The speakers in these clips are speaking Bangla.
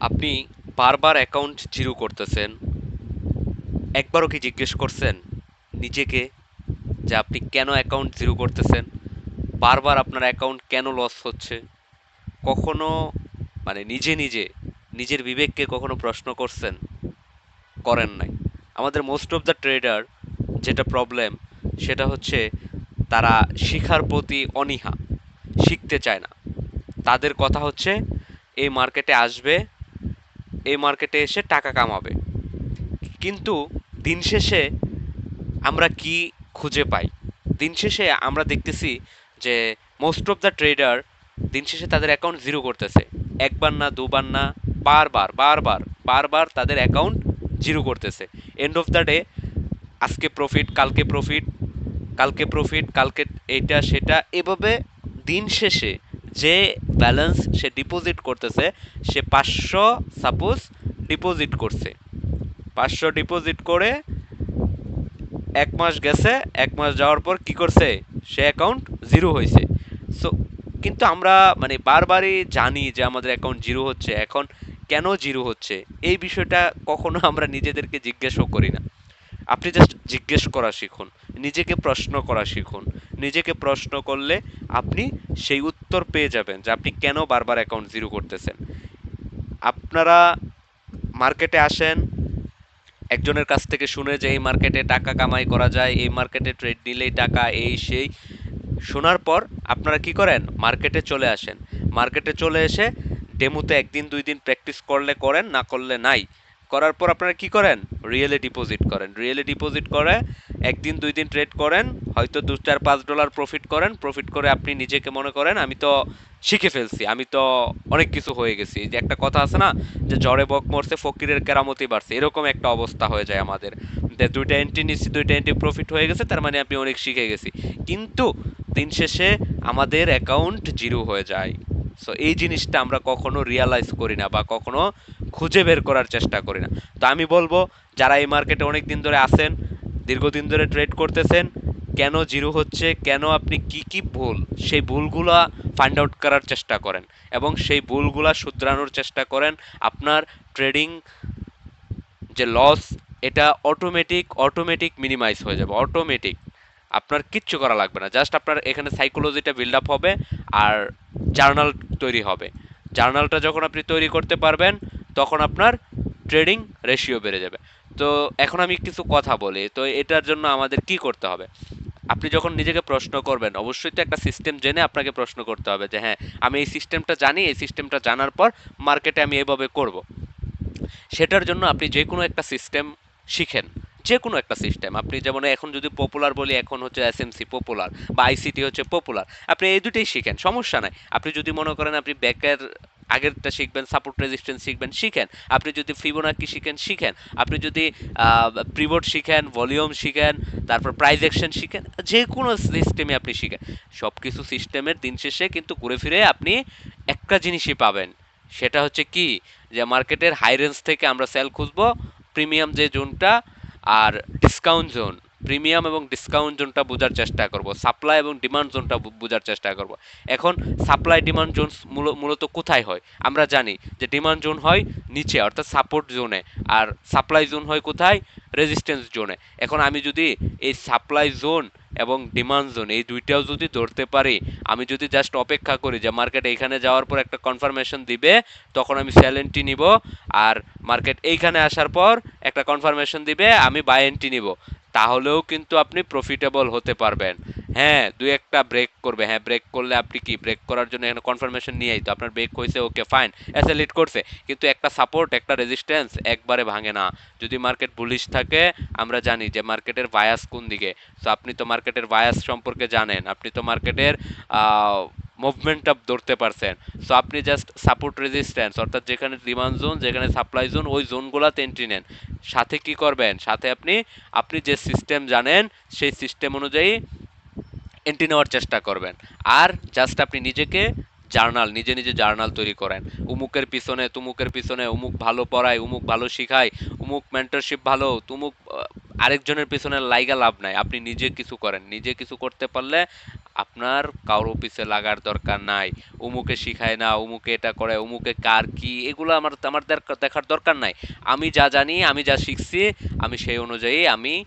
আপনি বারবার অ্যাকাউন্ট জিরো করতেছেন, একবারও কি জিজ্ঞেস করছেন নিজেকে যে আপনি কেন অ্যাকাউন্ট জিরো করতেছেন? বারবার আপনার অ্যাকাউন্ট কেন লস হচ্ছে? কখনো মানে নিজে নিজে, নিজের বিবেককে কখনো প্রশ্ন করছেন? করেন নাই। আমাদের মোস্ট অফ দ্য ট্রেডার যেটা প্রবলেম সেটা হচ্ছে তারা শিখার প্রতি অনীহা, শিখতে চায় না। তাদের কথা হচ্ছে, এই মার্কেটে আসবে এই মার্কেটে এসে টাকা কামাবে। কিন্তু দিন শেষে আমরা কি খুঁজে পাই? দিন শেষে আমরা দেখতেছি যে মোস্ট অফ দ্য ট্রেডার দিন শেষে তাদের অ্যাকাউন্ট জিরো করতেছে। একবার না, দুবার না, বারবার বারবার বারবার তাদের অ্যাকাউন্ট জিরো করতেছে। এন্ড অফ দ্য ডে আজকে প্রফিট কালকে প্রফিট কালকে প্রফিট কালকে এটা সেটা, এভাবে দিন শেষে যে ব্যালেন্স সে ডিপোজিট করতেছে, সে পাঁচশো সাপোজ ডিপোজিট করছে। পাঁচশো ডিপোজিট করে এক মাস গেছে, এক মাস যাওয়ার পর কি করছে? সে অ্যাকাউন্ট জিরো হয়েছে। সো কিন্তু আমরা মানে বারবারই জানি যে আমাদের অ্যাকাউন্ট জিরো হচ্ছে, এখন কেন জিরো হচ্ছে? এই বিষয়টা কখনো আমরা নিজেদেরকে জিজ্ঞাসাও করি না। আপনি জাস্ট জিজ্ঞেস করা শিখুন, নিজেকে প্রশ্ন করা শিখুন। নিজেকে প্রশ্ন করলে আপনি সেই উত্তর পেয়ে যাবেন যে আপনি কেন বারবার অ্যাকাউন্ট জিরো করতেছেন। আপনারা মার্কেটে আসেন, একজনের কাছ থেকে শুনে যে এই মার্কেটে টাকা কামাই করা যায়, এই মার্কেটে ট্রেড নিলেই টাকা, এই সেই, শোনার পর আপনারা কি করেন? মার্কেটে চলে আসেন। মার্কেটে চলে এসে ডেমোতে একদিন, দুই দিন প্র্যাকটিস করলে করেন, না করলে নাই। করার পর আপনারা কি করেন? রিয়েলে ডিপোজিট করেন। রিয়েলে ডিপোজিট করে, একদিন, দুই দিন ট্রেড করেন, হয়তো দু চার, পাঁচ ডলার প্রফিট করেন। প্রফিট করে আপনি নিজেকে মনে করেন, আমি তো শিখে ফেলছি, আমি তো অনেক কিছু হয়ে গেছি। যে একটা কথা আছে না, যে জ্বরে বক মরছে, ফকিরের কেরামতি বাড়ছে। এরকম একটা অবস্থা হয়ে যায় আমাদের। দুইটা এন্ট্রি নিচ্ছি, দুইটা এন্ট্রি প্রফিট হয়ে গেছে, তার মানে আমি অনেক শিখে গেছি। কিন্তু দিন শেষে আমাদের অ্যাকাউন্ট জিরো হয়ে যায়। সো এই জিনিসটা আমরা কখনো রিয়ালাইজ করি না বা কখনো খুঁজে বের করার চেষ্টা করি না। তো আমি বলব, যারা এই মার্কেটে অনেক দিন ধরে আছেন, দীর্ঘদিন ধরে ট্রেড করতেছেন, কেন জিরো হচ্ছে, কেন আপনি কি কি ভুল, সেই ভুলগুলা ফাইন্ড আউট করার চেষ্টা করেন এবং সেই ভুলগুলা শুধরানোর চেষ্টা করেন আপনার ট্রেডিং যে লস এটা অটোমেটিক অটোমেটিক মিনিমাইজ হয়ে যাবে অটোমেটিক আপনার কিচ্ছু করা লাগবে না জাস্ট আপনার এখানে সাইকোলজিটা বিল্ড আপ হবে আর জার্নাল তৈরি হবে। জার্নালটা যখন আপনি তৈরি করতে পারবেন তখন আপনার ট্রেডিং রেশিও বেড়ে যাবে। তো এখন আমি কিছু কথা বলি, তো এটার জন্য আমাদের কি করতে হবে? আপনি যখন নিজেকে প্রশ্ন করবেন, অবশ্যই তো একটা সিস্টেম জেনে আপনাকে প্রশ্ন করতে হবে যে হ্যাঁ আমি এই সিস্টেমটা জানি, এই সিস্টেমটা জানার পর মার্কেটে আমি এভাবে করব। সেটার জন্য আপনি যে কোনো একটা সিস্টেম শিখেন, যে কোনো একটা সিস্টেম আপনি যেমন এখন যদি পপুলার বলি, এখন হচ্ছে এস এসএমসি পপুলার বা আইসিটি হচ্ছে পপুলার আপনি এই দুটোই শিখেন, সমস্যা নাই। আপনি যদি মনে করেন আপনি ব্যাকের আগেরটা শিখবেন সাপোর্ট রেজিস্ট্যান্স শিখবেন, শিখেন। আপনি যদি ফিবোনাকি শিখেন শিখেন। আপনি যদি প্রিবোর্ড শিখেন ভলিউম শিখেন, তারপর প্রাইজ অ্যাকশন শিখেন যে কোনো সিস্টেমে আপনি শিখেন। সব কিছু সিস্টেমের দিন শেষে কিন্তু ঘুরে ফিরে আপনি একটা জিনিসই পাবেন। সেটা হচ্ছে কি? যে মার্কেটের হাই রেঞ্জ থেকে আমরা সেল খুঁজবো প্রিমিয়াম যে জোনটা আর ডিসকাউন্ট জোন প্রিমিয়াম এবং ডিসকাউন্ট জোনটা বোঝার চেষ্টা করব, সাপ্লাই এবং ডিমান্ড জোনটা বোঝার চেষ্টা করব। এখন সাপ্লাই ডিমান্ড জোন মূলত কোথায় হয়? আমরা জানি যে ডিমান্ড জোন হয় নিচে, অর্থাৎ সাপোর্ট জোনে, আর সাপ্লাই জোন হয় কোথায়? রেজিস্ট্যান্স জোনে। এখন আমি যদি এই সাপ্লাই জোন এবং ডিমান্ড জোন এই দুইটাও যদি ধরতে পারি, আমি যদি জাস্ট অপেক্ষা করি যে মার্কেট এইখানে যাওয়ার পর একটা কনফার্মেশন দিবে, তখন আমি সেল এন্ট্রি নিব, আর মার্কেট এইখানে আসার পর একটা কনফার্মেশন দিবে, আমি বাই এন্ট্রি নিব। তাহলেও কিন্তু আপনি প্রফিটেবল হতে পারবেন। হ্যাঁ দুই একটা ব্রেক করবে। হ্যাঁ ব্রেক করলে আপনি কি? ব্রেক করার জন্য এখানে কনফার্মেশন নিয়েই তো আপনার ব্রেক হয়েছে ওকে ফাইন এসে লিড করছে। কিন্তু একটা সাপোর্ট একটা রেজিস্ট্যান্স একবারে ভাঙে না। যদি মার্কেট বুলিশ থাকে, আমরা জানি যে মার্কেটের বায়াস কোন দিকে। তো আপনি তো মার্কেটের বায়াস সম্পর্কে জানেন। আপনি তো মার্কেটের মুভমেন্টটা ধরতে পারছেন। সো আপনি জাস্ট সাপোর্ট রেজিস্ট্যান্স অর্থাৎ যেখানে ডিমান্ড জোন যেখানে সাপ্লাই জোন ওই জোনগুলোতে এন্ট্রি নেন। সাথে কি করবেন? সাথে আপনি আপনি যে সিস্টেম জানেন, সেই সিস্টেম অনুযায়ী এন্ট্রি নেওয়ার চেষ্টা করবেন। আর জাস্ট আপনি নিজেকে জার্নাল নিজে নিজে জার্নাল তৈরি করেন। উমুকের পিছনে, তুমুকের পিছনে, উমুক ভালো পড়ায়, উমুক ভালো শিখায়, উমুক মেন্টরশিপ ভালো, তুমুক আরেকজনের পিছনে লাইগা লাভ নাই। আপনি নিজে কিছু করেন। নিজে কিছু করতে পারলে আপনার কারও পিছে লাগার দরকার নাই। উমুকে শিখায় না, উমুকে এটা করে, উমুকে কার কি, এগুলো আমার আমার দেখ- দেখার দরকার নাই। আমি যা জানি, আমি যা শিখছি, আমি সেই অনুযায়ী আমি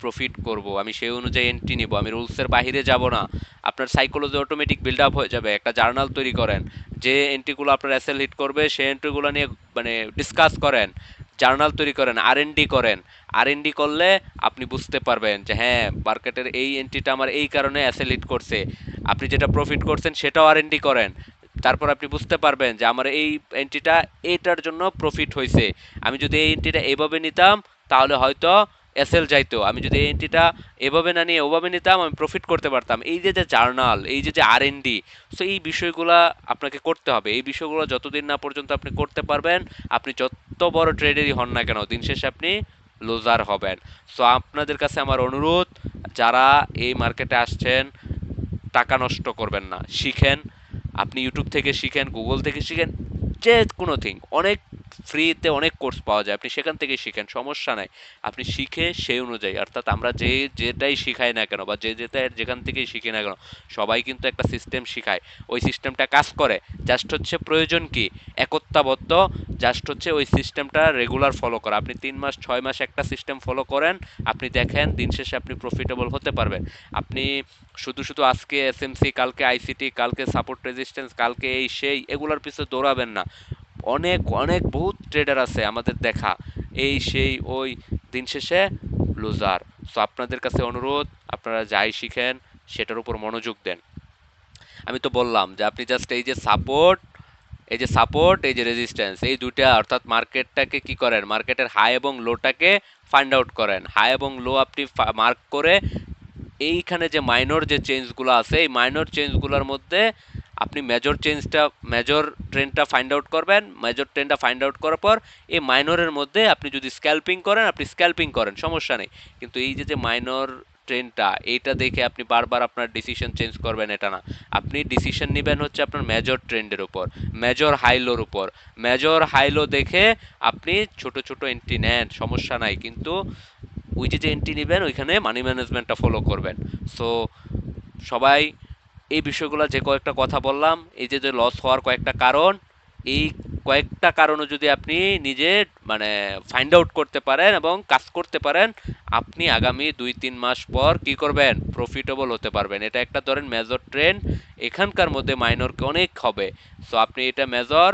প্রফিট করব, আমি সেই অনুযায়ী এন্ট্রি নিব। আমি রুলসের বাইরে যাব না। আপনার সাইকোলজি অটোমেটিক বিল্ড আপ হয়ে যাবে। একটা জার্নাল তৈরি করেন। যে এন্ট্রিগুলো আপনার এসএল হিট করবে, সেই এন্ট্রিগুলো নিয়ে মানে ডিসকাস করেন। জার্নাল তৈরি করেন আর করেন। আর করলে আপনি বুঝতে পারবেন যে হ্যাঁ মার্কেটের এই এন্ট্রিটা আমার এই কারণে অ্যাসেলিট করছে। আপনি যেটা প্রফিট করছেন সেটাও আর করেন। তারপর আপনি বুঝতে পারবেন যে, আমার এই এন্ট্রিটা এটার জন্য প্রফিট হয়েছে আমি যদি এই এন্ট্রিটা এভাবে নিতাম, তাহলে হয়তো এসএল যাইতো, আমি যদি এই এন্ট্রিটা এভাবে না নিয়ে ওভাবে নিতাম, আমি প্রফিট করতে পারতাম। এই যে যে জার্নাল এই যে যে আর এনডি সো এই বিষয়গুলো আপনাকে করতে হবে। এই বিষয়গুলো যতদিন না পর্যন্ত আপনি করতে পারবেন, আপনি যত বড় ট্রেডারই হন না কেন, দিন শেষে আপনি লোজার হবেন। সো আপনাদের কাছে আমার অনুরোধ, যারা এই মার্কেটে আসছেন, টাকা নষ্ট করবেন না। শিখেন, আপনি ইউটিউব থেকে শিখেন গুগল থেকে শিখেন, যে কোনো থিং অনেক ফ্রিতে অনেক কোর্স পাওয়া যায়। আপনি সেখান থেকে শিখেন, সমস্যা নাই। আপনি শিখে সেই অনুযায়ী, অর্থাৎ আমরা যে যেটাই শিখাই না কেন বা যে যেটা যেখান থেকেই শিখি না কেন, সবাই কিন্তু একটা সিস্টেম শিখায়। ওই সিস্টেমটা কাজ করে। জাস্ট হচ্ছে প্রয়োজন কি? একত্রাবদ্ধ জাস্ট হচ্ছে ওই সিস্টেমটা রেগুলার ফলো করা। আপনি তিন মাস, ছয় মাস একটা সিস্টেম ফলো করেন, আপনি দেখেন দিন শেষে আপনি প্রফিটেবল হতে পারবেন। আপনি শুধু শুধু আজকে এসএমসি কালকে আইসিটি কালকে সাপোর্ট রেজিস্ট্যান্স কালকে এই, সেই, এগুলোর পিছনে দৌড়াবেন না। অনেক অনেক বহুত ট্রেডার আছে আমাদের দেখা। এই, সেই, ওই, দিন শেষে লুজার সো আপনাদের কাছে অনুরোধ, আপনারা যাই শিখেন, সেটার উপর মনোযোগ দেন। আমি তো বললাম যে, আপনি জাস্ট এই যে সাপোর্ট এই যে সাপোর্ট এই যে রেজিস্ট্যান্স এই দুইটা, অর্থাৎ মার্কেটটাকে কি করেন? মার্কেটের হাই এবং লোটাকে ফাইন্ড আউট করেন। হাই এবং লো আপনি মার্ক করে এইখানে যে মাইনর যে চেঞ্জগুলো আছে, এই মাইনর চেঞ্জগুলোর মধ্যে আপনি মেজর চেঞ্জটা মেজর ট্রেন্ডটা ফাইন্ড আউট করবেন মেজর ট্রেন্ডটা ফাইন্ড আউট করার পর এই মাইনরের মধ্যে আপনি যদি স্ক্যাল্পিং করেন, আপনি স্ক্যাল্পিং করেন, সমস্যা নেই। কিন্তু এই যে যে মাইনর ট্রেন্ডটা এইটা দেখে আপনি বারবার আপনার ডিসিশন চেঞ্জ করবেন, এটা না। আপনি ডিসিশন নেবেন হচ্ছে আপনার মেজর ট্রেন্ডের উপর মেজর হাইলোর উপর। মেজর হাইলো দেখে আপনি ছোট ছোট এন্ট্রি নেন, সমস্যা নাই। কিন্তু ওই যে যে এন্ট্রি নেবেন, ওইখানে মানি ম্যানেজমেন্টটা ফলো করবেন। সো সবাই এই বিষয়গুলো যে কয়েকটা কথা বললাম, এই যে লস হওয়ার কয়েকটা কারণ, এই কয়েকটা কারণও যদি আপনি নিজে মানে ফাইন্ড আউট করতে পারেন এবং কাজ করতে পারেন, আপনি আগামী দুই, তিন মাস পর কি করবেন? প্রফিটেবল হতে পারবেন। এটা একটা ধরেন মেজর ট্রেন্ড এখানকার মধ্যে মাইনরকে অনেক হবে। সো আপনি এটা মেজর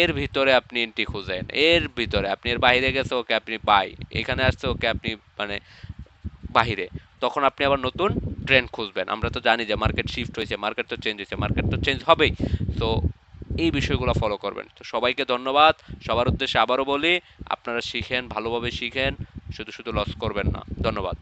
এর ভিতরে আপনি এন্ট্রি খুঁজেন। এর ভিতরে, আপনি এর বাইরে গেছে, ওকে আপনি বাই এখানে আসছে, ওকে আপনি মানে বাহিরে। তখন আপনি আবার নতুন ট্রেন্ড খুঁজবেন। আমরা তো জানি যে মার্কেট শিফট হয়েছে মার্কেট তো চেঞ্জ হয়েছে মার্কেট তো চেঞ্জ হবেই। তো এই বিষয়গুলো ফলো করবেন। তো সবাইকে ধন্যবাদ। সবার উদ্দেশ্যে আবারও বলি, আপনারা শিখেন, ভালোভাবে শিখেন, শুধু শুধু লস করবেন না। ধন্যবাদ।